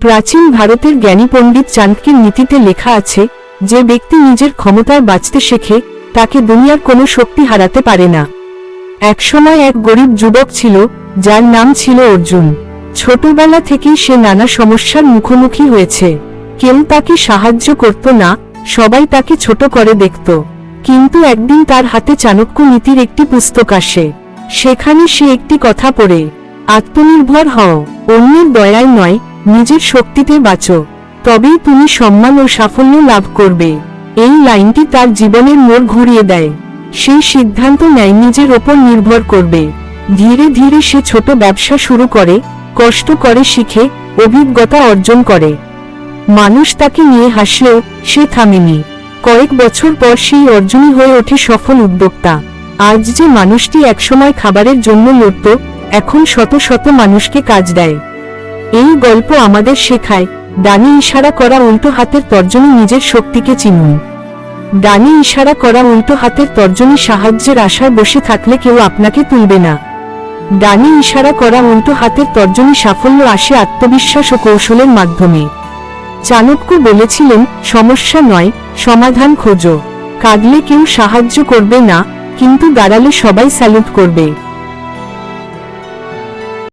প্রাচীন ভারতের জ্ঞানী পণ্ডিত চাণক্যের নীতিতে লেখা আছে, যে ব্যক্তি নিজের ক্ষমতায় বাঁচতে শেখে, তাকে দুনিয়ার কোনো শক্তি হারাতে পারে না। একসময় এক গরিব যুবক ছিল, যার নাম ছিল অর্জুন। ছোটবেলা থেকেই সে নানা সমস্যার মুখোমুখি হয়েছে। কেউ তাকে সাহায্য করত না, সবাই তাকে ছোট করে দেখত। কিন্তু একদিন তার হাতে চাণক্য নীতির একটি পুস্তক আসে। সেখানে সে একটি কথা পড়ে আত্মনির্ভর হও। অন্যের দয়ায় নয়, নিজের শক্তিতে বাঁচো। তবেই তুমি সম্মান ও সাফল্য লাভ করবে। এই লাইনটি তার জীবনের মোড় ঘুরিয়ে দেয়। সেই সিদ্ধান্ত নেয় নিজের ওপর নির্ভর করবে। ধীরে ধীরে সে ছোট ব্যবসা শুরু করে, কষ্ট করে শিখে, অভিজ্ঞতা অর্জন করে। মানুষ তাকে নিয়ে হাসলেও সে থামেনি। কয়েক বছর পর সেই অর্জনই হয়ে ওঠে সফল উদ্যোক্তা। আজ যে মানুষটি একসময় খাবারের জন্য লড়ত এখন শত শত মানুষকে কাজ দেয়। এই গল্প আমাদের শেখায়, ডানে ইশারা করা উল্টো হাতের তর্জনী নিজের শক্তিকে চিনুন। ডানে ইশারা করা উল্টো হাতের তর্জনী সাহায্যের আশায় বসে থাকলে কেউ আপনাকে তুলবে না। ডানে ইশারা করা উল্টো হাতের তর্জনী সাফল্য আসে আত্মবিশ্বাস ও কৌশলের মাধ্যমে। চাণক্য বলেছিলেন, সমস্যা নয়, সমাধান খোঁজো। কাঁদলে কেউ সাহায্য করবে না, কিন্তু দাঁড়ালে সবাই স্যালুট করবে।